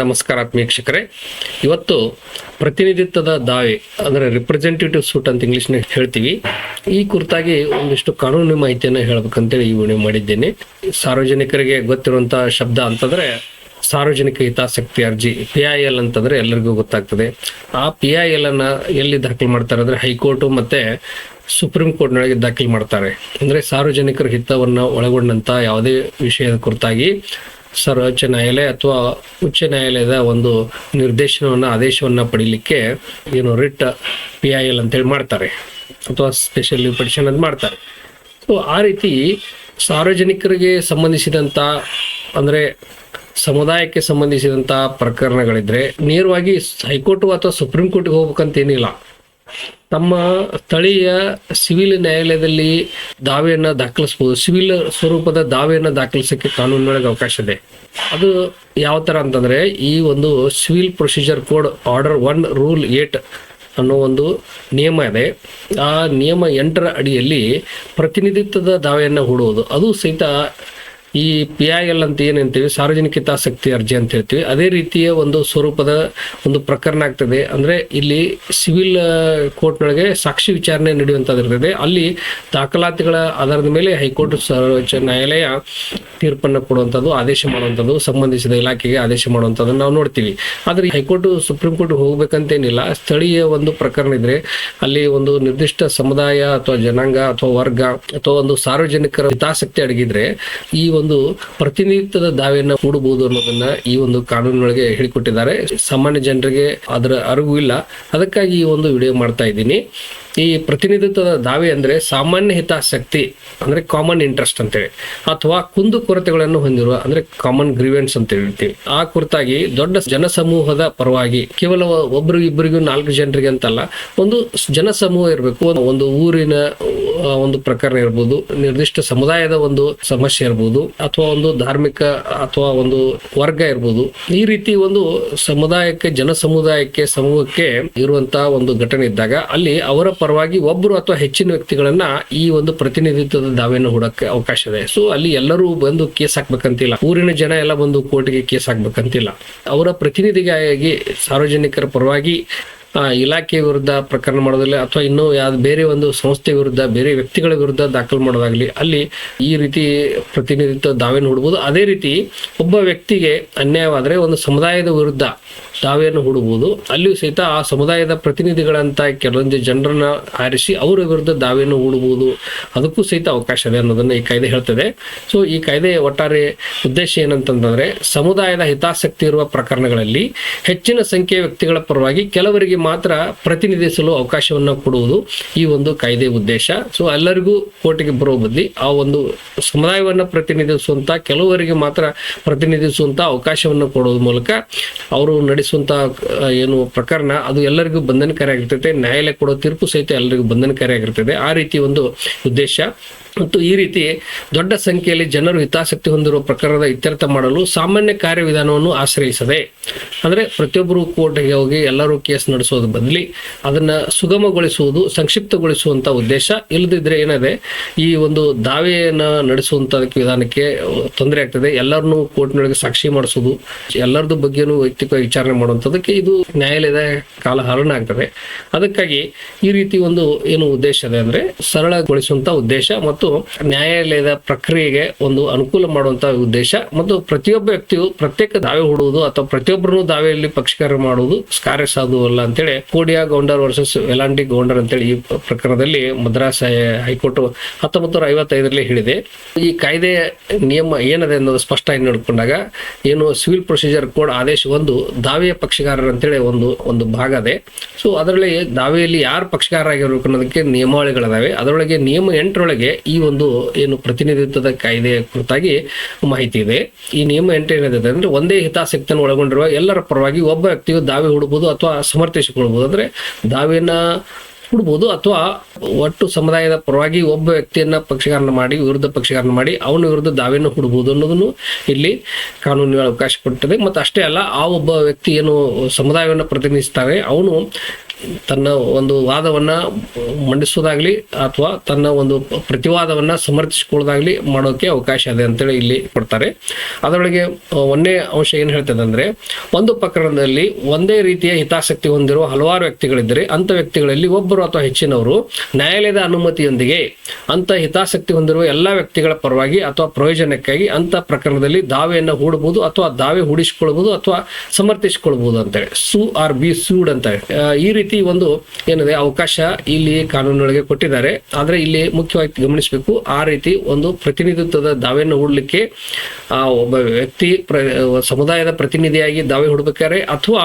ನಮಸ್ಕಾರ ವೀಕ್ಷಕರೇ. ಇವತ್ತು ಪ್ರತಿನಿಧಿತ್ವದ ದಾವೆ, ಅಂದರೆ ರಿಪ್ರೆಸೆಂಟೇಟಿವ್ ಸೂಟ್ ಅಂತ ಇಂಗ್ಲೀಷ್ನ ಹೇಳ್ತೀವಿ. ಈ ಕುರಿತಾಗಿ ಒಂದಿಷ್ಟು ಕಾನೂನು ಮಾಹಿತಿಯನ್ನು ಹೇಳ್ಬೇಕಂತೇಳಿ ಈ ವಿಡಿಯೋ ಮಾಡಿದ್ದೇನೆ. ಸಾರ್ವಜನಿಕರಿಗೆ ಗೊತ್ತಿರುವಂತಹ ಶಬ್ದ ಅಂತಂದ್ರೆ ಸಾರ್ವಜನಿಕ ಹಿತಾಸಕ್ತಿ ಅರ್ಜಿ ಪಿ ಐ ಎಲ್ ಅಂತಂದ್ರೆ ಎಲ್ಲರಿಗೂ ಗೊತ್ತಾಗ್ತದೆ. ಆ ಪಿ ಐ ಎಲ್ ಅನ್ನ ಎಲ್ಲಿ ದಾಖಲು ಮಾಡ್ತಾರೆ ಅಂದ್ರೆ ಹೈಕೋರ್ಟ್ ಮತ್ತೆ ಸುಪ್ರೀಂ ಕೋರ್ಟ್ನೊಳಗೆ ದಾಖಲು ಮಾಡ್ತಾರೆ. ಅಂದ್ರೆ ಸಾರ್ವಜನಿಕರ ಹಿತವನ್ನ ಒಳಗೊಂಡಂತ ಯಾವುದೇ ವಿಷಯದ ಕುರಿತಾಗಿ ಸರ್ವೋಚ್ಚ ನ್ಯಾಯಾಲಯ ಅಥವಾ ಉಚ್ಚ ನ್ಯಾಯಾಲಯದ ಒಂದು ನಿರ್ದೇಶನವನ್ನು, ಆದೇಶವನ್ನು ಪಡಿಲಿಕ್ಕೆ ಏನು ರಿಟ್ ಪಿ ಐ ಎಲ್ ಅಂತೇಳಿ ಮಾಡ್ತಾರೆ. ಅಥವಾ ಸ್ಪೆಷಲ್ ಪಿಟಿಷನ್ ಅಂತ ಮಾಡ್ತಾರೆ. ಸೊ ಆ ರೀತಿ ಸಾರ್ವಜನಿಕರಿಗೆ ಸಂಬಂಧಿಸಿದಂಥ ಅಂದರೆ ಸಮುದಾಯಕ್ಕೆ ಸಂಬಂಧಿಸಿದಂಥ ಪ್ರಕರಣಗಳಿದ್ರೆ, ನೇರವಾಗಿ ಹೈಕೋರ್ಟ್ ಅಥವಾ ಸುಪ್ರೀಂ ಕೋರ್ಟ್ಗೆ ಹೋಗ್ಬೇಕಂತ ತಮ್ಮ ಸ್ಥಳೀಯ ಸಿವಿಲ್ ನ್ಯಾಯಾಲಯದಲ್ಲಿ ದಾವೆಯನ್ನು ದಾಖಲಿಸಬಹುದು ಸಿವಿಲ್ ಸ್ವರೂಪದ ದಾವೆಯನ್ನು ದಾಖಲಿಸಕ್ಕೆ ಕಾನೂನಿನೊಳಗೆ ಅವಕಾಶ ಇದೆ. ಅದು ಯಾವ ಥರ ಅಂತಂದ್ರೆ, ಈ ಒಂದು civil procedure code order one rule eight ಅನ್ನೋ ಒಂದು ನಿಯಮ ಇದೆ. ಆ ನಿಯಮ ಎಂಟರ ಅಡಿಯಲ್ಲಿ ಪ್ರತಿನಿಧಿತ್ವದ ದಾವೆಯನ್ನು ಹೂಡುವುದು. ಅದು ಸಹಿತ ಈ ಪಿ ಐ ಎಲ್ ಅಂತ ಏನು ಅಂತೀವಿ ಸಾರ್ವಜನಿಕ ಹಿತಾಸಕ್ತಿ ಅರ್ಜಿ ಅಂತ ಹೇಳ್ತೀವಿ. ಅದೇ ರೀತಿಯ ಒಂದು ಸ್ವರೂಪದ ಒಂದು ಪ್ರಕರಣ ಆಗ್ತದೆ. ಅಂದ್ರೆ ಇಲ್ಲಿ ಸಿವಿಲ್ ಕೋರ್ಟ್ನೊಳಗೆ ಸಾಕ್ಷಿ ವಿಚಾರಣೆ ನಡೆಯುವಂತದಿರ್ತದೆ ಅಲ್ಲಿ ದಾಖಲಾತಿಗಳ ಆಧಾರದ ಮೇಲೆ ಹೈಕೋರ್ಟ್ ಸರ್ವೋಚ್ಚ ನ್ಯಾಯಾಲಯ ತೀರ್ಪನ್ನು ಕೊಡುವಂಥದ್ದು, ಆದೇಶ ಮಾಡುವಂಥದ್ದು, ಸಂಬಂಧಿಸಿದ ಇಲಾಖೆಗೆ ಆದೇಶ ಮಾಡುವಂಥದ್ದನ್ನು ನಾವು ನೋಡ್ತೀವಿ. ಆದರೆ ಹೈಕೋರ್ಟ್, ಸುಪ್ರೀಂ ಕೋರ್ಟ್ ಹೋಗ್ಬೇಕಂತೇನಿಲ್ಲ. ಸ್ಥಳೀಯ ಒಂದು ಪ್ರಕರಣ ಇದ್ರೆ ಅಲ್ಲಿ ಒಂದು ನಿರ್ದಿಷ್ಟ ಸಮುದಾಯ ಅಥವಾ ಜನಾಂಗ ಅಥವಾ ವರ್ಗ ಅಥವಾ ಒಂದು ಸಾರ್ವಜನಿಕರ ಹಿತಾಸಕ್ತಿ ಅಡಗಿದ್ರೆ ಈ ಒಂದು ಪ್ರತಿನಿಧಿತ್ವದ ದಾವೆಯನ್ನ ಹೂಡಬಹುದು ಅನ್ನೋದನ್ನ ಈ ಒಂದು ಕಾನೂನಿನೊಳಗೆ ಹೇಳಿಕೊಟ್ಟಿದ್ದಾರೆ. ಸಾಮಾನ್ಯ ಜನರಿಗೆ ಅದರ ಅರಿವು ಇಲ್ಲ. ಅದಕ್ಕಾಗಿ ಈ ಒಂದು ವಿಡಿಯೋ ಮಾಡ್ತಾ ಇದ್ದೀನಿ. ಈ ಪ್ರತಿನಿಧಿತ್ವದ ದಾವೆ ಅಂದ್ರೆ ಸಾಮಾನ್ಯ ಹಿತಾಸಕ್ತಿ ಅಂದ್ರೆ ಕಾಮನ್ ಇಂಟ್ರೆಸ್ಟ್ ಅಂತೇಳಿ, ಅಥವಾ ಕುಂದು ಕೊರತೆಗಳನ್ನು ಹೊಂದಿರುವ ಅಂದ್ರೆ ಕಾಮನ್ ಗ್ರೀವೆನ್ಸ್ ಅಂತ ಹೇಳ್ತೀವಿ. ಆ ಕುರಿತಾಗಿ ದೊಡ್ಡ ಜನಸಮೂಹದ ಪರವಾಗಿ, ಕೇವಲ ಒಬ್ಬರಿಗೆ ಇಬ್ಬರಿಗೂ ನಾಲ್ಕು ಜನರಿಗೆ ಅಂತಲ್ಲ, ಒಂದು ಜನಸಮೂಹ ಇರಬೇಕು. ಒಂದು ಊರಿನ ಒಂದು ಪ್ರಕರಣ ಇರ್ಬೋದು, ನಿರ್ದಿಷ್ಟ ಸಮುದಾಯದ ಒಂದು ಸಮಸ್ಯೆ ಇರ್ಬೋದು, ಅಥವಾ ಒಂದು ಧಾರ್ಮಿಕ ಅಥವಾ ಒಂದು ವರ್ಗ ಇರ್ಬೋದು, ಈ ರೀತಿ ಒಂದು ಸಮುದಾಯಕ್ಕೆ ಜನ ಸಮುದಾಯಕ್ಕೆ ಸಮೂಹಕ್ಕೆ ಇರುವಂತಹ ಒಂದು ಘಟನೆ ಇದ್ದಾಗ ಅಲ್ಲಿ ಅವರ ಪರವಾಗಿ ಒಬ್ಬರು ಅಥವಾ ಹೆಚ್ಚಿನ ವ್ಯಕ್ತಿಗಳನ್ನ ಈ ಒಂದು ಪ್ರತಿನಿಧಿತ್ವದ ದಾವೆಯನ್ನು ಹೂಡಕ್ಕೆ ಅವಕಾಶ ಇದೆ. ಸೊ ಅಲ್ಲಿ ಎಲ್ಲರೂ ಬಂದು ಕೇಸ್ ಹಾಕ್ಬೇಕಂತಿಲ್ಲ. ಊರಿನ ಜನ ಎಲ್ಲ ಬಂದು ಕೋರ್ಟ್ಗೆ ಕೇಸ್ ಹಾಕ್ಬೇಕಂತಿಲ್ಲ. ಅವರ ಪ್ರತಿನಿಧಿಗಾಗಿ, ಸಾರ್ವಜನಿಕರ ಪರವಾಗಿ ಇಲಾಖೆ ವಿರುದ್ಧ ಪ್ರಕರಣ ಮಾಡೋದಿಲ್ಲ, ಅಥವಾ ಇನ್ನೂ ಯಾವ್ದು ಬೇರೆ ಒಂದು ಸಂಸ್ಥೆ ವಿರುದ್ಧ, ಬೇರೆ ವ್ಯಕ್ತಿಗಳ ವಿರುದ್ಧ ದಾಖಲು ಮಾಡೋದಾಗ್ಲಿ, ಅಲ್ಲಿ ಈ ರೀತಿ ಪ್ರತಿನಿಧಿತ್ವ ದಾವೆ ಹುಡ್ಬೋದು ಅದೇ ರೀತಿ ಒಬ್ಬ ವ್ಯಕ್ತಿಗೆ ಅನ್ಯಾಯವಾದರೆ ಒಂದು ಸಮುದಾಯದ ವಿರುದ್ಧ ದಾವೆಯನ್ನು ಹೂಡಬಹುದು ಅಲ್ಲಿಯೂ ಸಹಿತ ಆ ಸಮುದಾಯದ ಪ್ರತಿನಿಧಿಗಳಂತ ಕೆಲವೊಂದು ಜನರನ್ನ ಆರಿಸಿ ಅವರ ವಿರುದ್ಧ ದಾವೆಯನ್ನು ಹೂಡಬಹುದು ಅದಕ್ಕೂ ಸಹಿತ ಅವಕಾಶ ಇದೆ ಅನ್ನೋದನ್ನ ಈ ಕಾಯ್ದೆ ಹೇಳ್ತದೆ. ಸೊ ಈ ಕಾಯ್ದೆಯ ಒಟ್ಟಾರೆ ಉದ್ದೇಶ ಏನಂತಂದ್ರೆ ಸಮುದಾಯದ ಹಿತಾಸಕ್ತಿ ಇರುವ ಪ್ರಕರಣಗಳಲ್ಲಿ ಹೆಚ್ಚಿನ ಸಂಖ್ಯೆಯ ವ್ಯಕ್ತಿಗಳ ಪರವಾಗಿ ಕೆಲವರಿಗೆ ಮಾತ್ರ ಪ್ರತಿನಿಧಿಸಲು ಅವಕಾಶವನ್ನ ಕೊಡುವುದು ಈ ಒಂದು ಕಾಯ್ದೆ ಉದ್ದೇಶ. ಸೊ ಎಲ್ಲರಿಗೂ ಕೋರ್ಟಿಗೆ ಬರುವ ಬದಲಿ ಆ ಒಂದು ಸಮುದಾಯವನ್ನ ಪ್ರತಿನಿಧಿಸುವಂತ, ಕೆಲವರಿಗೆ ಮಾತ್ರ ಪ್ರತಿನಿಧಿಸುವಂತ ಅವಕಾಶವನ್ನು ಕೊಡುವ ಮೂಲಕ ಅವರು ನಡೆಸುವಂತ ಏನು ಪ್ರಕರಣ, ಅದು ಎಲ್ಲರಿಗೂ ಬಂಧನಕಾರಿ ಆಗಿರ್ತದೆ ನ್ಯಾಯಾಲಯ ಕೊಡೋ ತೀರ್ಪು ಸಹಿತ ಎಲ್ಲರಿಗೂ ಬಂಧನಕಾರಿ ಆಗಿರ್ತದೆ ಆ ರೀತಿ ಒಂದು ಉದ್ದೇಶ. ಮತ್ತು ಈ ರೀತಿ ದೊಡ್ಡ ಸಂಖ್ಯೆಯಲ್ಲಿ ಜನರು ಹಿತಾಸಕ್ತಿ ಹೊಂದಿರುವ ಪ್ರಕರಣದ ಇತ್ಯರ್ಥ ಮಾಡಲು ಸಾಮಾನ್ಯ ಕಾರ್ಯವಿಧಾನವನ್ನು ಆಶ್ರಯಿಸದೆ, ಅಂದರೆ ಪ್ರತಿಯೊಬ್ಬರು ಕೋರ್ಟ್ಗೆ ಹೋಗಿ ಎಲ್ಲರೂ ಕೇಸ್ ನಡೆಸೋದು ಬದಲಿ ಅದನ್ನು ಸುಗಮಗೊಳಿಸುವುದು ಸಂಕ್ಷಿಪ್ತಗೊಳಿಸುವಂಥ ಉದ್ದೇಶ. ಇಲ್ಲದಿದ್ದರೆ ಏನಿದೆ, ಈ ಒಂದು ದಾವೆಯನ್ನು ನಡೆಸುವಂತ ವಿಧಾನಕ್ಕೆ ತೊಂದರೆ ಆಗ್ತದೆ. ಎಲ್ಲರನ್ನೂ ಕೋರ್ಟ್ನೊಳಗೆ ಸಾಕ್ಷಿ ಮಾಡಿಸೋದು, ಎಲ್ಲರದ್ದು ಬಗ್ಗೆನೂ ವೈಯಕ್ತಿಕವಾಗಿ ವಿಚಾರಣೆ ಮಾಡುವಂಥದ್ದಕ್ಕೆ ಇದು ನ್ಯಾಯಾಲಯದ ಕಾಲಹರಣ ಆಗ್ತದೆ. ಅದಕ್ಕಾಗಿ ಈ ರೀತಿ ಒಂದು ಏನು ಉದ್ದೇಶ ಇದೆ ಅಂದ್ರೆ ಸರಳಗೊಳಿಸುವಂತ ಉದ್ದೇಶ. ಮತ್ತು ನ್ಯಾಯಾಲಯದ ಪ್ರಕ್ರಿಯೆಗೆ ಒಂದು ಅನುಕೂಲ ಮಾಡುವಂತಹ ಉದ್ದೇಶ ಮತ್ತು ಪ್ರತಿಯೊಬ್ಬ ವ್ಯಕ್ತಿಯು ಪ್ರತ್ಯೇಕ ದಾವೆ ಹೂಡುವುದು ಅಥವಾ ಪ್ರತಿಯೊಬ್ಬರನ್ನು ದಾವೆಯಲ್ಲಿ ಪಕ್ಷಕಾರ ಮಾಡುವುದು ಕಾರ್ಯ ಸಾಧುವಲ್ಲ ಅಂತೇಳಿ ಕೋಡಿಯಾ ಗೌಂಡರ್ ವರ್ಸಸ್ ವೆಲಾಂಡಿ ಗೌಂಡರ್ ಅಂತೇಳಿ ಈ ಪ್ರಕರಣದಲ್ಲಿ ಮದ್ರಾಸ್ ಹೈಕೋರ್ಟ್ ಹತ್ತೊಂಬತ್ತು ನೂರ ಐವತ್ತೈದರಲ್ಲಿ ಹೇಳಿದೆ. ಈ ಕಾಯ್ದೆಯ ನಿಯಮ ಏನದೆ ಅನ್ನೋದು ಸ್ಪಷ್ಟ ಆಗಿ ನೋಡಿಕೊಂಡಾಗ ಏನು ಸಿವಿಲ್ ಪ್ರೊಸೀಜರ್ ಕೋಡ್ ಆದೇಶ ಒಂದು ದಾವೆಯ ಪಕ್ಷಗಾರರು ಅಂತೇಳಿ ಒಂದು ಒಂದು ಭಾಗ ಅದೇ. ಸೊ ಅದರಲ್ಲಿ ದಾವೆಯಲ್ಲಿ ಯಾರು ಪಕ್ಷಕಾರ ಆಗಿರ್ಬೇಕು ಅನ್ನೋದಕ್ಕೆ ನಿಯಮಾವಳಿಗಳಿದಾವೆ. ಅದರೊಳಗೆ ನಿಯಮ ಎಂಟರೊಳಗೆ ಈ ಒಂದು ಏನು ಪ್ರತಿನಿಧಿತ್ವದ ಕಾಯ್ದೆಯ ಕುರಿತಾಗಿ ಮಾಹಿತಿ ಇದೆ. ಈ ನಿಯಮ ಎಂಟು ಏನಿದೆ ಅಂದ್ರೆ ಒಂದೇ ಹಿತಾಸಕ್ತಿಯನ್ನು ಒಳಗೊಂಡಿರುವ ಎಲ್ಲರ ಪರವಾಗಿ ಒಬ್ಬ ವ್ಯಕ್ತಿಯು ದಾವೆ ಹುಡುಬಹುದು ಅಥವಾ ಸಮರ್ಥಿಸಿಕೊಳ್ಬಹುದು ಅಂದ್ರೆ ದಾವೆಯನ್ನ ಹುಡುಬಹುದು ಅಥವಾ ಒಟ್ಟು ಸಮುದಾಯದ ಪರವಾಗಿ ಒಬ್ಬ ವ್ಯಕ್ತಿಯನ್ನ ಪಕ್ಷಗಾರನ ಮಾಡಿ, ವಿರುದ್ಧ ಪಕ್ಷಗಾರನ ಮಾಡಿ ಅವನ ವಿರುದ್ಧ ದಾವೆಯನ್ನು ಹುಡುಬಹುದು ಅನ್ನೋದನ್ನು ಇಲ್ಲಿ ಕಾನೂನಿನ ಅವಕಾಶ ಕೊಟ್ಟಿದೆ. ಮತ್ತು ಅಷ್ಟೇ ಅಲ್ಲ, ಆ ಒಬ್ಬ ವ್ಯಕ್ತಿ ಏನು ಸಮುದಾಯವನ್ನು ಪ್ರತಿನಿಧಿಸ್ತಾರೆ, ಅವನು ತನ್ನ ಒಂದು ವಾದವನ್ನ ಮಂಡಿಸೋದಾಗ್ಲಿ ಅಥವಾ ತನ್ನ ಒಂದು ಪ್ರತಿವಾದವನ್ನ ಸಮರ್ಥಿಸಿಕೊಳ್ಳೋದಾಗ್ಲಿ ಮಾಡೋಕೆ ಅವಕಾಶ ಇದೆ ಅಂತೇಳಿ ಇಲ್ಲಿ ಕೊಡ್ತಾರೆ. ಅದರೊಳಗೆ ಒಂದೇ ಅಂಶ ಏನು ಹೇಳ್ತದೆ ಅಂದ್ರೆ, ಒಂದು ಪ್ರಕರಣದಲ್ಲಿ ಒಂದೇ ರೀತಿಯ ಹಿತಾಸಕ್ತಿ ಹೊಂದಿರುವ ಹಲವಾರು ವ್ಯಕ್ತಿಗಳಿದ್ದರೆ ಅಂತ ವ್ಯಕ್ತಿಗಳಲ್ಲಿ ಒಬ್ಬರು ಅಥವಾ ಹೆಚ್ಚಿನವರು ನ್ಯಾಯಾಲಯದ ಅನುಮತಿಯೊಂದಿಗೆ ಅಂತ ಹಿತಾಸಕ್ತಿ ಹೊಂದಿರುವ ಎಲ್ಲಾ ವ್ಯಕ್ತಿಗಳ ಪರವಾಗಿ ಅಥವಾ ಪ್ರಯೋಜನಕ್ಕಾಗಿ ಅಂತ ಪ್ರಕರಣದಲ್ಲಿ ದಾವೆಯನ್ನು ಹೂಡಬಹುದು ಅಥವಾ ದಾವೆ ಹೂಡಿಸಿಕೊಳ್ಳಬಹುದು ಅಥವಾ ಸಮರ್ಥಿಸಿಕೊಳ್ಳಬಹುದು ಅಂತೇಳಿ. ಸು ಆರ್ ಬಿ ಸೂಡ್ ಅಂತ ಈ ರೀತಿ ಒಂದು ಏನಿದೆ, ಅವಕಾಶ ಇಲ್ಲಿ ಕಾನೂನೊಳಗೆ ಕೊಟ್ಟಿದ್ದಾರೆ. ಆದ್ರೆ ಇಲ್ಲಿ ಮುಖ್ಯವಾಗಿ ಗಮನಿಸಬೇಕು, ಆ ರೀತಿ ಒಂದು ಪ್ರತಿನಿಧಿತ್ವದ ದಾವೆಯನ್ನು ಹೂಡಲಿಕ್ಕೆ ಒಬ್ಬ ವ್ಯಕ್ತಿ ಸಮುದಾಯದ ಪ್ರತಿನಿಧಿಯಾಗಿ ದಾವೆ ಹುಡ್ಬೇಕಾರೆ ಅಥವಾ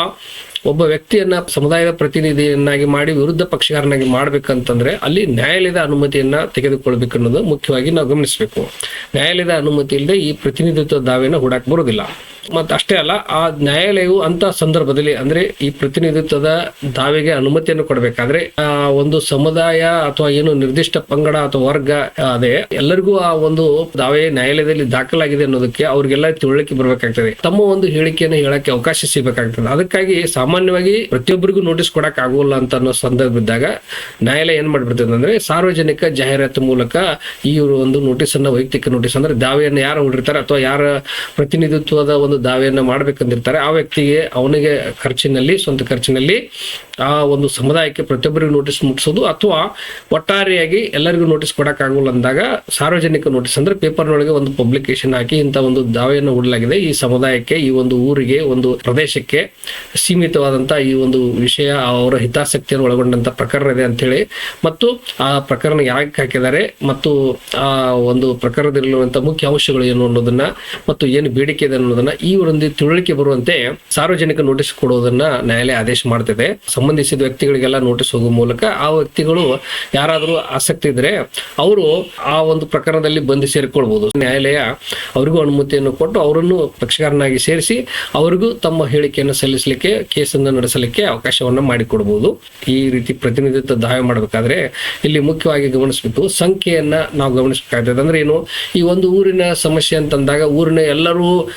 ಒಬ್ಬ ವ್ಯಕ್ತಿಯನ್ನ ಸಮುದಾಯದ ಪ್ರತಿನಿಧಿಯನ್ನಾಗಿ ಮಾಡಿ ವಿರುದ್ಧ ಪಕ್ಷಗಾರನಾಗಿ ಮಾಡ್ಬೇಕಂತಂದ್ರೆ ಅಲ್ಲಿ ನ್ಯಾಯಾಲಯದ ಅನುಮತಿಯನ್ನ ತೆಗೆದುಕೊಳ್ಬೇಕು ಅನ್ನೋದು ಮುಖ್ಯವಾಗಿ ನಾವು ಗಮನಿಸಬೇಕು. ನ್ಯಾಯಾಲಯದ ಅನುಮತಿ ಇಲ್ಲದೆ ಈ ಪ್ರತಿನಿಧಿತ್ವ ದಾವೆಯನ್ನು ಹೂಡಕ್ ಬರೋದಿಲ್ಲ. ಮತ್ತು ಅಷ್ಟೇ ಅಲ್ಲ, ಆ ನ್ಯಾಯಾಲಯವು ಅಂತ ಸಂದರ್ಭದಲ್ಲಿ ಅಂದ್ರೆ ಈ ಪ್ರತಿನಿಧಿತ್ವದ ದಾವೆಗೆ ಅನುಮತಿಯನ್ನು ಕೊಡಬೇಕಾದ್ರೆ, ಆ ಒಂದು ಸಮುದಾಯ ಅಥವಾ ಏನು ನಿರ್ದಿಷ್ಟ ಪಂಗಡ ಅಥವಾ ವರ್ಗ ಅದೇ, ಎಲ್ಲರಿಗೂ ಆ ಒಂದು ದಾವೆ ನ್ಯಾಯಾಲಯದಲ್ಲಿ ದಾಖಲಾಗಿದೆ ಅನ್ನೋದಕ್ಕೆ ಅವ್ರಿಗೆಲ್ಲ ತಿಳುವಳಿಕೆ ಬರಬೇಕಾಗ್ತದೆ. ತಮ್ಮ ಒಂದು ಹೇಳಿಕೆಯನ್ನು ಹೇಳಕ್ಕೆ ಅವಕಾಶ ಸಿಗಬೇಕಾಗ್ತದೆ. ಅದಕ್ಕಾಗಿ ಸಾಮಾನ್ಯವಾಗಿ ಪ್ರತಿಯೊಬ್ಬರಿಗೂ ನೋಟಿಸ್ ಕೊಡಕ್ ಆಗೋಲ್ಲ ಅಂತ ಅನ್ನೋ ಸಂದರ್ಭ ಇದ್ದಾಗ ನ್ಯಾಯಾಲಯ ಏನ್ ಮಾಡ್ಬಿಡ್ತದೆ ಅಂದ್ರೆ ಸಾರ್ವಜನಿಕ ಜಾಹೀರಾತು ಮೂಲಕ ಈ ಒಂದು ನೋಟಿಸ್ ಅನ್ನ ವೈಯಕ್ತಿಕ ನೋಟಿಸ್ ಅಂದ್ರೆ ದಾವೆಯನ್ನು ಯಾರು ಹೊಡಿರ್ತಾರೆ ಅಥವಾ ಯಾರ ಪ್ರತಿನಿಧಿತ್ವದ ಒಂದು ದಾವೆಯನ್ನ ಮಾಡ್ಬೇಕಂದಿರ್ತಾರೆ ಆ ವ್ಯಕ್ತಿಗೆ ಅವನಿಗೆ ಖರ್ಚಿನಲ್ಲಿ, ಸ್ವಂತ ಖರ್ಚಿನಲ್ಲಿ ಆ ಒಂದು ಸಮುದಾಯಕ್ಕೆ ಪ್ರತಿಯೊಬ್ಬರಿಗೂ ನೋಟಿಸ್ ಮುಟ್ಟಿಸೋದು ಅಥವಾ ಒಟ್ಟಾರೆಯಾಗಿ ಎಲ್ಲರಿಗೂ ನೋಟಿಸ್ ಕೊಡೋಕ್ಕಾಗಲ್ಲ ಅಂದಾಗ ಸಾರ್ವಜನಿಕ ನೋಟಿಸ್ ಅಂದ್ರೆ ಪೇಪರ್ನೊಳಗೆ ಒಂದು ಪಬ್ಲಿಕೇಶನ್ ಹಾಕಿ ಇಂಥ ಒಂದು ದಾವೆಯನ್ನು ಹೂಡಲಾಗಿದೆ. ಈ ಸಮುದಾಯಕ್ಕೆ, ಈ ಒಂದು ಊರಿಗೆ, ಒಂದು ಪ್ರದೇಶಕ್ಕೆ ಸೀಮಿತವಾದಂಥ ಈ ಒಂದು ವಿಷಯ, ಅವರ ಹಿತಾಸಕ್ತಿಯನ್ನು ಒಳಗೊಂಡಂಥ ಪ್ರಕರಣ ಇದೆ ಅಂತ ಹೇಳಿ ಮತ್ತು ಆ ಪ್ರಕರಣ ಯಾಕೆ ಹಾಕಿದ್ದಾರೆ ಮತ್ತು ಆ ಒಂದು ಪ್ರಕರಣದಲ್ಲಿರುವಂಥ ಮುಖ್ಯ ಅಂಶಗಳು ಏನು ಅನ್ನೋದನ್ನ ಮತ್ತು ಏನು ಬೇಡಿಕೆ ಇದೆ ಅನ್ನೋದನ್ನ ಒಂದು ತಿಳುವಳಿಕೆ ಬರುವಂತೆ ಸಾರ್ವಜನಿಕ ನೋಟಿಸ್ ಕೊಡುವುದನ್ನ ನ್ಯಾಯಾಲಯ ಆದೇಶ ಮಾಡ್ತದೆ. ಸಂಬಂಧಿಸಿದ ವ್ಯಕ್ತಿಗಳಿಗೆಲ್ಲ ನೋಟಿಸ್ ಹೋಗುವ ಮೂಲಕ ಆ ವ್ಯಕ್ತಿಗಳು ಯಾರಾದರೂ ಆಸಕ್ತಿ ಇದ್ರೆ ಅವರು ಆ ಒಂದು ಪ್ರಕರಣದಲ್ಲಿ ಬಂದು ಸೇರಿಕೊಳ್ಬಹುದು ನ್ಯಾಯಾಲಯ ಅವರಿಗೂ ಅನುಮತಿಯನ್ನು ಕೊಟ್ಟು ಅವರನ್ನು ಪಕ್ಷಕಾರನಾಗಿ ಸೇರಿಸಿ ಅವರಿಗೂ ತಮ್ಮ ಹೇಳಿಕೆಯನ್ನು ಸಲ್ಲಿಸಲಿಕ್ಕೆ, ಕೇಸನ್ನು ನಡೆಸಲಿಕ್ಕೆ ಅವಕಾಶವನ್ನು ಮಾಡಿಕೊಡಬಹುದು ಈ ರೀತಿ ಪ್ರತಿನಿಧಿತ್ವ ದಾವೆ ಮಾಡಬೇಕಾದ್ರೆ ಇಲ್ಲಿ ಮುಖ್ಯವಾಗಿ ಗಮನಿಸಬೇಕು. ಸಂಖ್ಯೆಯನ್ನ ನಾವು ಗಮನಿಸಬೇಕಾಗ್ತದೆ. ಅಂದ್ರೆ ಏನು? ಈ ಒಂದು ಊರಿನ ಸಮಸ್ಯೆ ಅಂತಂದಾಗ ಊರಿನ ಎಲ್ಲರೂ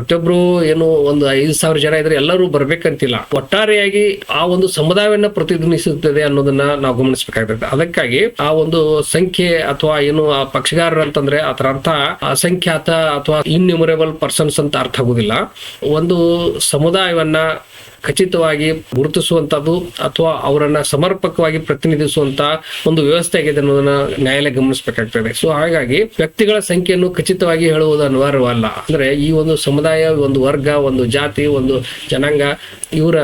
ಪ್ರತಿಯೊಬ್ರು ಏನು ಒಂದು ಐದು ಸಾವಿರ ಜನ ಇದ್ರೆ ಎಲ್ಲರೂ ಬರ್ಬೇಕಂತಿಲ್ಲ. ಒಟ್ಟಾರೆಯಾಗಿ ಆ ಒಂದು ಸಮುದಾಯವನ್ನ ಪ್ರತಿನಿಧಿಸುತ್ತದೆ ಅನ್ನೋದನ್ನ ನಾವು ಗಮನಿಸಬೇಕಾಗ್ತದೆ. ಅದಕ್ಕಾಗಿ ಆ ಒಂದು ಸಂಖ್ಯೆ ಅಥವಾ ಏನು ಆ ಪಕ್ಷಗಾರರು ಅಂತಂದ್ರೆ ಅದರ ಅರ್ಥ ಅಸಂಖ್ಯಾತ ಅಥವಾ ಇನ್ಯುಮರೇಬಲ್ ಪರ್ಸನ್ಸ್ ಅಂತ ಅರ್ಥ ಆಗುದಿಲ್ಲ. ಒಂದು ಸಮುದಾಯವನ್ನ ಖಚಿತವಾಗಿ ಗುರುತಿಸುವಂತದ್ದು ಅಥವಾ ಅವರನ್ನ ಸಮರ್ಪಕವಾಗಿ ಪ್ರತಿನಿಧಿಸುವಂತ ಒಂದು ವ್ಯವಸ್ಥೆ ಆಗಿದೆ ಅನ್ನೋದನ್ನ ನ್ಯಾಯಾಲಯ ಗಮನಿಸಬೇಕಾಗ್ತದೆ. ಸೊ ಹಾಗಾಗಿ ವ್ಯಕ್ತಿಗಳ ಸಂಖ್ಯೆಯನ್ನು ಖಚಿತವಾಗಿ ಹೇಳುವುದು ಅನಿವಾರ್ಯವಲ್ಲ. ಅಂದ್ರೆ ಈ ಒಂದು ಸಮುದಾಯ, ಒಂದು ವರ್ಗ, ಒಂದು ಜಾತಿ, ಒಂದು ಜನಾಂಗ ಇವರ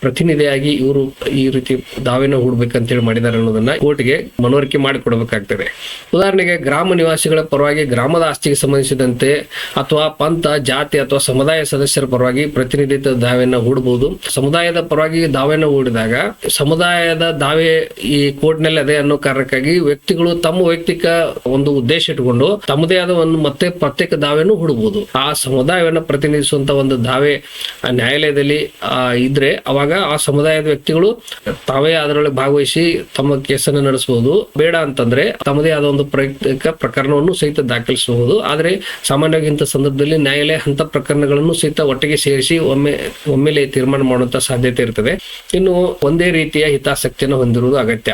ಪ್ರತಿನಿಧಿಯಾಗಿ ಇವರು ಈ ರೀತಿ ದಾವೆನ ಹೂಡ್ಬೇಕಂತೇಳಿ ಮಾಡಿದ್ದಾರೆ ಅನ್ನೋದನ್ನ ಕೋರ್ಟ್ಗೆ ಮನವರಿಕೆ ಮಾಡಿಕೊಡಬೇಕಾಗ್ತದೆ. ಉದಾಹರಣೆಗೆ ಗ್ರಾಮ ನಿವಾಸಿಗಳ ಪರವಾಗಿ ಗ್ರಾಮದ ಆಸ್ತಿಗೆ ಸಂಬಂಧಿಸಿದಂತೆ ಅಥವಾ ಪಂಥ, ಜಾತಿ ಅಥವಾ ಸಮುದಾಯ ಸದಸ್ಯರ ಪರವಾಗಿ ಪ್ರತಿನಿಧಿತ್ವ ದಾವೆಯನ್ನ ಹೂಡಬಹುದು ಸಮುದಾಯದ ಪರವಾಗಿ ದಾವೆಯನ್ನು ಹೂಡಿದಾಗ, ಸಮುದಾಯದ ದಾವೆ ಈ ಕೋರ್ಟ್ನಲ್ಲಿ ಅದೇ ಅನ್ನೋ ಕಾರಣಕ್ಕಾಗಿ ವ್ಯಕ್ತಿಗಳು ತಮ್ಮ ವೈಯಕ್ತಿಕ ಒಂದು ಉದ್ದೇಶ ಇಟ್ಕೊಂಡು ತಮ್ಮದೇ ಆದ ಒಂದು ಮತ್ತೆ ಪ್ರತ್ಯೇಕ ದಾವೆಯನ್ನು ಹೂಡಬಹುದು. ಆ ಸಮುದಾಯವನ್ನು ಪ್ರತಿನಿಧಿಸುವಂತ ಒಂದು ದಾವೆ ನ್ಯಾಯಾಲಯದಲ್ಲಿ ಇದ್ರೆ ಅವಾಗ ಆ ಸಮುದಾಯದ ವ್ಯಕ್ತಿಗಳು ತಾವೇ ಅದರೊಳಗೆ ಭಾಗವಹಿಸಿ ತಮ್ಮ ಕೇಸನ್ನು ನಡೆಸಬಹುದು. ಬೇಡ ಅಂತಂದ್ರೆ ತಮ್ಮದೇ ಆದ ಒಂದು ಪ್ರತ್ಯೇಕ ಪ್ರಕರಣವನ್ನು ಸಹಿತ ದಾಖಲಿಸಬಹುದು. ಆದ್ರೆ ಸಾಮಾನ್ಯವಾಗಿ ಇಂಥ ಸಂದರ್ಭದಲ್ಲಿ ನ್ಯಾಯಾಲಯ ಅಂತ ಪ್ರಕರಣಗಳನ್ನು ಸಹಿತ ಒಟ್ಟಿಗೆ ಸೇರಿಸಿ ಒಮ್ಮೆ, ಒಮ್ಮೆಲೆ ತೀರ್ಮಾನ ಮಾಡುವಂತ ಸಾಧ್ಯತೆ ಇರ್ತದೆ. ಇನ್ನು ಒಂದೇ ರೀತಿಯ ಹಿತಾಸಕ್ತಿಯನ್ನು ಹೊಂದಿರುವುದು ಅಗತ್ಯ.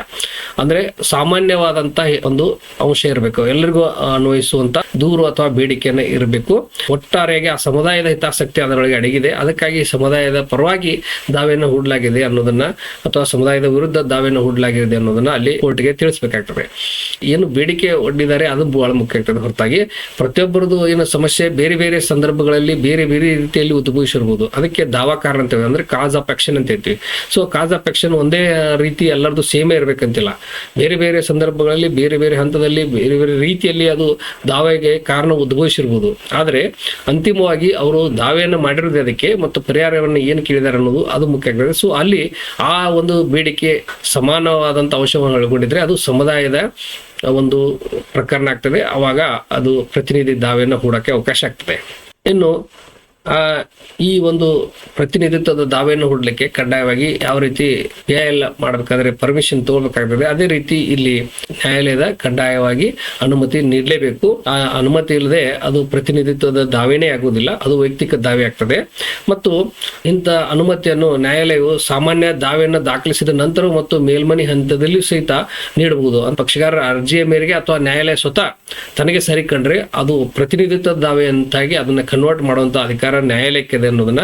ಅಂದ್ರೆ ಸಾಮಾನ್ಯವಾದಂತ ಒಂದು ಅಂಶ ಇರಬೇಕು. ಎಲ್ಲರಿಗೂ ಅನ್ವಯಿಸುವಂತ ದೂರು ಅಥವಾ ಬೇಡಿಕೆಯನ್ನ ಇರಬೇಕು. ಒಟ್ಟಾರೆಯಾಗಿ ಆ ಸಮುದಾಯದ ಹಿತಾಸಕ್ತಿ ಅದರೊಳಗೆ ಅಡಗಿದೆ. ಅದಕ್ಕಾಗಿ ಸಮುದಾಯದ ಪರವಾಗಿ ದಾವೆಯನ್ನು ಹೂಡಲಾಗಿದೆ ಅನ್ನೋದನ್ನ ಅಥವಾ ಸಮುದಾಯದ ವಿರುದ್ಧ ದಾವೆಯನ್ನು ಹೂಡಲಾಗಿದೆ ಅನ್ನೋದನ್ನ ಅಲ್ಲಿ ಕೋರ್ಟ್ಗೆ ತಿಳಿಸಬೇಕಾಗ್ತದೆ. ಏನು ಬೇಡಿಕೆ ಒಡ್ಡಿದ್ದಾರೆ ಅದು ಬಹಳ ಮುಖ್ಯ ಆಗ್ತದೆ. ಹೊರತಾಗಿ ಪ್ರತಿಯೊಬ್ಬರದು ಏನು ಸಮಸ್ಯೆ ಬೇರೆ ಬೇರೆ ಸಂದರ್ಭಗಳಲ್ಲಿ ಬೇರೆ ಬೇರೆ ರೀತಿಯಲ್ಲಿ ಉದ್ಭವಿಸಿರ್ಬೋದು. ಅದಕ್ಕೆ ದಾವಾಕಾರ ಅಂತೇವೆ ಅಂದ್ರೆ ಕಾಸ್ ಆಫ್ ಆಕ್ಷನ್ ಅಂತ ಹೇಳ್ತೀವಿ. ಸೊ ಕಾಸ್ ಆಫ್ ಆಕ್ಷನ್ ಒಂದೇ ರೀತಿ ಎಲ್ಲರದು ಸೇಮೇ ಇರಬೇಕಂತಿಲ್ಲ. ಬೇರೆ ಬೇರೆ ಸಂದರ್ಭಗಳಲ್ಲಿ, ಬೇರೆ ಬೇರೆ ಹಂತದಲ್ಲಿ, ಬೇರೆ ಬೇರೆ ರೀತಿಯಲ್ಲಿ ಅದು ದಾವೆಗೆ ಕಾರಣ ಉದ್ಭವಿಸಿರ್ಬೋದು. ಆದರೆ, ಅಂತಿಮವಾಗಿ ಅವರು ದಾವೆಯನ್ನು ಮಾಡಿರೋದು ಅದಕ್ಕೆ ಮತ್ತು ಪರಿಹಾರವನ್ನು ಏನು ಕೇಳಿದ್ದಾರೆ ಅನ್ನೋದು ಅದು ಮುಖ್ಯ ಆಗ್ತದೆ. ಸೊ ಅಲ್ಲಿ ಆ ಒಂದು ಬೇಡಿಕೆ ಸಮಾನವಾದಂಥ ಅಂಶವನ್ನು ಒಳಗೊಂಡಿದ್ರೆ ಅದು ಸಮುದಾಯದ ಒಂದು ಪ್ರಕರಣ ಆಗ್ತದೆ. ಅವಾಗ ಅದು ಪ್ರತಿನಿಧಿ ದಾವೆಯನ್ನು ಹೂಡಕ್ಕೆ ಅವಕಾಶ ಆಗ್ತದೆ. ಇನ್ನು ಈ ಒಂದು ಪ್ರತಿನಿಧಿತ್ವದ ದಾವೆಯನ್ನು ಹೂಡಲಿಕ್ಕೆ ಕಡ್ಡಾಯವಾಗಿ ಯಾವ ರೀತಿ ನ್ಯಾಯಾಲಯ ಮಾಡಬೇಕಾದ್ರೆ ಪರ್ಮಿಷನ್ ತಗೋಬೇಕಾಗ್ತದೆ ಅದೇ ರೀತಿ ಇಲ್ಲಿ ನ್ಯಾಯಾಲಯದ ಕಡ್ಡಾಯವಾಗಿ ಅನುಮತಿ ನೀಡಲೇಬೇಕು. ಆ ಅನುಮತಿ ಇಲ್ಲದೆ ಅದು ಪ್ರತಿನಿಧಿತ್ವದ ದಾವೆನೇ ಆಗುವುದಿಲ್ಲ. ಅದು ವೈಯಕ್ತಿಕ ದಾವೆ ಆಗ್ತದೆ. ಮತ್ತು ಇಂಥ ಅನುಮತಿಯನ್ನು ನ್ಯಾಯಾಲಯವು ಸಾಮಾನ್ಯ ದಾವೆಯನ್ನು ದಾಖಲಿಸಿದ ನಂತರ ಮತ್ತು ಮೇಲ್ಮನಿ ಹಂತದಲ್ಲಿ ಸಹಿತ ನೀಡಬಹುದು. ಪಕ್ಷಗಾರರ ಅರ್ಜಿಯ ಮೇರೆಗೆ ಅಥವಾ ನ್ಯಾಯಾಲಯ ಸ್ವತಃ ತನಗೆ ಸರಿ ಕಂಡ್ರೆ ಅದು ಪ್ರತಿನಿಧಿತ್ವ ದಾವೆ ಅಂತಾಗಿ ಅದನ್ನ ಕನ್ವರ್ಟ್ ಮಾಡುವಂತ ಅಧಿಕಾರ ನ್ಯಾಯಾಲಯಕ್ಕೆ ಇದೆ ಅನ್ನೋದನ್ನ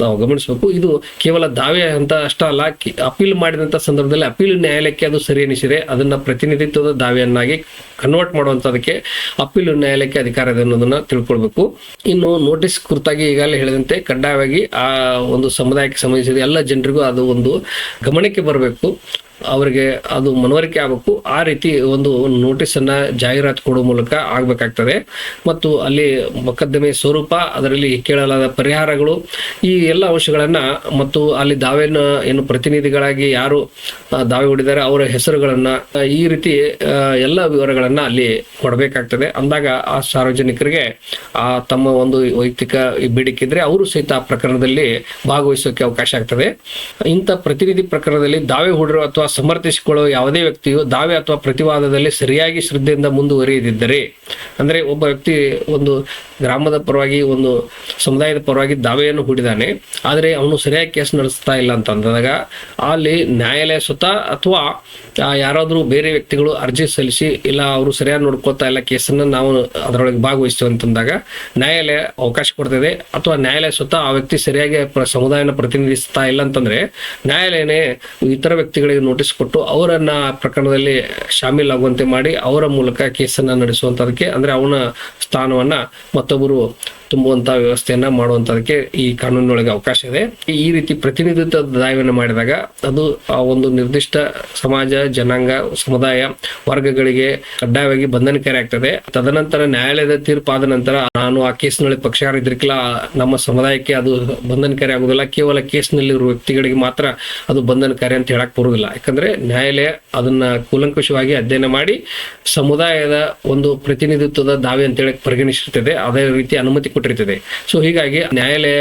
ನಾವು ಗಮನಿಸಬೇಕು. ಇದು ಕೇವಲ ದಾವೆ ಅಂತ ಅಷ್ಟ ಅಲ್ಲ ಅಪೀಲ್ ಮಾಡಿದಂತ ಸಂದರ್ಭದಲ್ಲಿ ಅಪೀಲ್ ನ್ಯಾಯಾಲಯಕ್ಕೆ ಅದು ಸರಿ ಎನಿಸಿದೆ. ಅದನ್ನ ಪ್ರತಿನಿಧಿತ್ವದ ದಾವೆಯನ್ನಾಗಿ ಕನ್ವರ್ಟ್ ಮಾಡುವಂತದಕ್ಕೆ ಅಪೀಲ್ ನ್ಯಾಯಾಲಯಕ್ಕೆ ಅಧಿಕಾರ ಇದೆ ಅನ್ನೋದನ್ನ ತಿಳ್ಕೊಳ್ಬೇಕು. ಇನ್ನು ನೋಟಿಸ್ ಕುರಿತಾಗಿ ಈಗಾಗಲೇ ಹೇಳಿದಂತೆ ಕಡ್ಡಾಯವಾಗಿ ಆ ಒಂದು ಸಮುದಾಯಕ್ಕೆ ಸಂಬಂಧಿಸಿದ ಎಲ್ಲ ಜನರಿಗೂ ಅದು ಒಂದು ಗಮನಕ್ಕೆ ಬರಬೇಕು. ಅವರಿಗೆ ಅದು ಮನವರಿಕೆ ಆಗಬೇಕು. ಆ ರೀತಿ ಒಂದು ನೋಟಿಸ್ ಅನ್ನ ಜಾಹೀರಾತು ಕೊಡುವ ಮೂಲಕ ಆಗ್ಬೇಕಾಗ್ತದೆ. ಮತ್ತು ಅಲ್ಲಿ ಮೊಕದ್ದಮೆ ಸ್ವರೂಪ, ಅದರಲ್ಲಿ ಕೇಳಲಾದ ಪರಿಹಾರಗಳು, ಈ ಎಲ್ಲ ಅಂಶಗಳನ್ನು ಮತ್ತು ಅಲ್ಲಿ ದಾವೆನ ಏನು ಪ್ರತಿನಿಧಿಗಳಾಗಿ ಯಾರು ದಾವೆ ಹೂಡಿದ್ದಾರೆ, ಅವರ ಹೆಸರುಗಳನ್ನು ಈ ರೀತಿ ಎಲ್ಲ ವಿವರಗಳನ್ನು ಅಲ್ಲಿ ಕೊಡಬೇಕಾಗ್ತದೆ. ಅಂದಾಗ ಆ ಸಾರ್ವಜನಿಕರಿಗೆ, ಆ, ತಮ್ಮ ಒಂದು ವೈಯಕ್ತಿಕ ಬೇಡಿಕೆ ಅವರು ಸಹಿತ ಆ ಪ್ರಕರಣದಲ್ಲಿ ಭಾಗವಹಿಸೋಕೆ ಅವಕಾಶ ಆಗ್ತದೆ. ಇಂಥ ಪ್ರತಿನಿಧಿ ಪ್ರಕರಣದಲ್ಲಿ ದಾವೆ ಹೂಡಿರುವ ಅಥವಾ ಸಮರ್ಥಿಸಿಕೊಳ್ಳುವ ಯಾವುದೇ ವ್ಯಕ್ತಿಯು ದಾವೆ ಅಥವಾ ಪ್ರತಿವಾದದಲ್ಲಿ ಸರಿಯಾಗಿ ಶ್ರದ್ಧೆಯಿಂದ ಮುಂದುವರಿಯದಿದ್ದರೆ, ಅಂದ್ರೆ ಒಬ್ಬ ವ್ಯಕ್ತಿ ಒಂದು ಗ್ರಾಮದ ಪರವಾಗಿ, ಒಂದು ಸಮುದಾಯದ ಪರವಾಗಿ ದಾವೆಯನ್ನು ಹೂಡಿದಾನೆ ಆದರೆ ಅವನು ಸರಿಯಾಗಿ ಕೇಸ್ ನಡೆಸ್ತಾ ಇಲ್ಲ ಅಂತಂದಾಗ ಅಲ್ಲಿ ನ್ಯಾಯಾಲಯ ಸ್ವತಃ ಅಥವಾ ಯಾರಾದರೂ ಬೇರೆ ವ್ಯಕ್ತಿಗಳು ಅರ್ಜಿ ಸಲ್ಲಿಸಿ, ಇಲ್ಲ ಅವರು ಸರಿಯಾಗಿ ನೋಡ್ಕೋತಾ ಇಲ್ಲ ಕೇಸನ್ನು ನಾವು ಅದರೊಳಗೆ ಭಾಗವಹಿಸ್ತೇವೆ ಅಂತಂದಾಗ, ನ್ಯಾಯಾಲಯ ಅವಕಾಶ ಕೊಡ್ತದೆ, ಅಥವಾ ನ್ಯಾಯಾಲಯ ಸ್ವತಃ ಆ ವ್ಯಕ್ತಿ ಸರಿಯಾಗಿ ಸಮುದಾಯನ ಪ್ರತಿನಿಧಿಸ್ತಾ ಇಲ್ಲ ಅಂತಂದ್ರೆ, ನ್ಯಾಯಾಲಯನೇ ಇತರ ವ್ಯಕ್ತಿಗಳಿಗೆ ನೋಟಿಸ್ ಕೊಟ್ಟು ಅವರನ್ನ ಪ್ರಕರಣದಲ್ಲಿ ಶಾಮೀಲಾಗುವಂತೆ ಮಾಡಿ ಅವರ ಮೂಲಕ ಕೇಸನ್ನ ನಡೆಸುವಂತದಕ್ಕೆ ಅಂದರೆ ಅವನ ಸ್ಥಾನವನ್ನ ಮತ್ತೊಬ್ಬರು ತುಂಬುವಂತ ವ್ಯವಸ್ಥೆಯನ್ನ ಮಾಡುವಂತದಕ್ಕೆ ಈ ಕಾನೂನಿನೊಳಗೆ ಅವಕಾಶ ಇದೆ. ಈ ರೀತಿ ಪ್ರತಿನಿಧಿತ್ವ ದಾವೆಯನ್ನು ಮಾಡಿದಾಗ ಅದು ಆ ಒಂದು ನಿರ್ದಿಷ್ಟ ಸಮಾಜ, ಜನಾಂಗ, ಸಮುದಾಯ ವರ್ಗಗಳಿಗೆ ಕಡ್ಡಾಯವಾಗಿ ಬಂಧನಕಾರಿ ಆಗ್ತದೆ. ತದನಂತರ ನ್ಯಾಯಾಲಯದ ತೀರ್ಪಾದ ನಂತರ ನಾನು ಆ ಕೇಸ್ನಲ್ಲಿ ಪಕ್ಷಕಾರ ಇದ್ರಿಕಿಲ್ಲ ನಮ್ಮ ಸಮುದಾಯಕ್ಕೆ ಅದು ಬಂಧನಕಾರಿ ಆಗುದಿಲ್ಲ ಕೇವಲ ಕೇಸ್ನಲ್ಲಿರುವ ವ್ಯಕ್ತಿಗಳಿಗೆ ಮಾತ್ರ ಅದು ಬಂಧನಕಾರಿ ಅಂತ ಹೇಳಕ್ ಬರುವುದಿಲ್ಲ. ಯಾಕಂದ್ರೆ ನ್ಯಾಯಾಲಯ ಅದನ್ನ ಕೂಲಂಕುಷವಾಗಿ ಅಧ್ಯಯನ ಮಾಡಿ ಸಮುದಾಯದ ಒಂದು ಪ್ರತಿನಿಧಿತ್ವದ ದಾವೆ ಅಂತೇಳಿ ಪರಿಗಣಿಸುತ್ತದೆ ಅದೇ ರೀತಿ ಅನುಮತಿ ಕೊಟ್ಟಿರ್ತದೆ. ಸೊ ಹೀಗಾಗಿ ನ್ಯಾಯಾಲಯ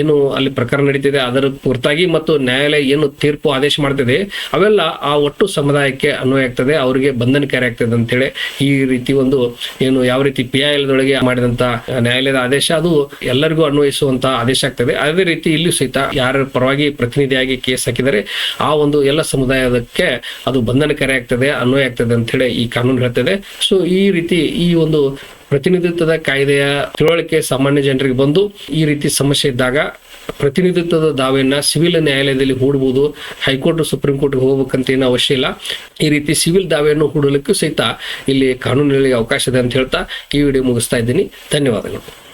ಏನು ಅಲ್ಲಿ ಪ್ರಕರಣ ನಡೀತಿದೆ, ಅದರ ಕುರಿತಾಗಿ ಮತ್ತು ನ್ಯಾಯಾಲಯ ಏನು ತೀರ್ಪು ಆದೇಶ ಮಾಡ್ತಿದೆ, ಅವೆಲ್ಲ ಆ ಒಟ್ಟು ಸಮುದಾಯಕ್ಕೆ ಅನ್ವಯ ಆಗ್ತದೆ, ಅವರಿಗೆ ಬಂಧನಕಾರಿ ಆಗ್ತದೆ ಅಂತೇಳಿ ಈ ರೀತಿ ಒಂದು ಏನು ಯಾವ ರೀತಿ ಪಿ ಐ ಎಲ್ದೊಳಗೆ ಮಾಡಿದಂತ ನ್ಯಾಯಾಲಯದ ಆದೇಶ, ಅದು ಎಲ್ಲರಿಗೂ ಅನ್ವಯಿಸುವಂತ ಆದೇಶ ಆಗ್ತದೆ. ಅದೇ ರೀತಿ ಇಲ್ಲಿ ಸಹಿತ ಯಾರ ಪರವಾಗಿ ಪ್ರತಿನಿಧಿಯಾಗಿ ಕೇಸ್ ಹಾಕಿದರೆ ಆ ಒಂದು ಎಲ್ಲ ಸಮುದಾಯಕ್ಕೆ ಅದು ಬಂಧನಕಾರಿ ಆಗ್ತದೆ, ಅನ್ವಯ ಆಗ್ತದೆ ಅಂತ ಹೇಳಿ ಈ ಕಾನೂನು ಹೇಳ್ತದೆ. ಸೊ ಈ ರೀತಿ ಈ ಒಂದು ಪ್ರತಿನಿಧಿತ್ವದ ಕಾಯ್ದೆಯ ತಿಳುವಳಿಕೆ ಸಾಮಾನ್ಯ ಜನರಿಗೆ ಬಂದು ಈ ರೀತಿ ಸಮಸ್ಯೆ ಇದ್ದಾಗ ಪ್ರತಿನಿಧಿತ್ವದ ದಾವೆಯನ್ನ ಸಿವಿಲ್ ನ್ಯಾಯಾಲಯದಲ್ಲಿ ಹೂಡಬಹುದು ಹೈಕೋರ್ಟ್, ಸುಪ್ರೀಂ ಕೋರ್ಟ್ಗೆ ಹೋಗ್ಬೇಕಂತ ಏನು ಅವಶ್ಯ ಇಲ್ಲ. ಈ ರೀತಿ ಸಿವಿಲ್ ದಾವೆಯನ್ನು ಹೂಡಲಿಕ್ಕೂ ಸಹಿತ ಇಲ್ಲಿ ಕಾನೂನಿನಲ್ಲಿ ಅವಕಾಶ ಇದೆ ಅಂತ ಹೇಳ್ತಾ ಈ ವಿಡಿಯೋ ಮುಗಿಸ್ತಾ ಇದ್ದೀನಿ. ಧನ್ಯವಾದಗಳು.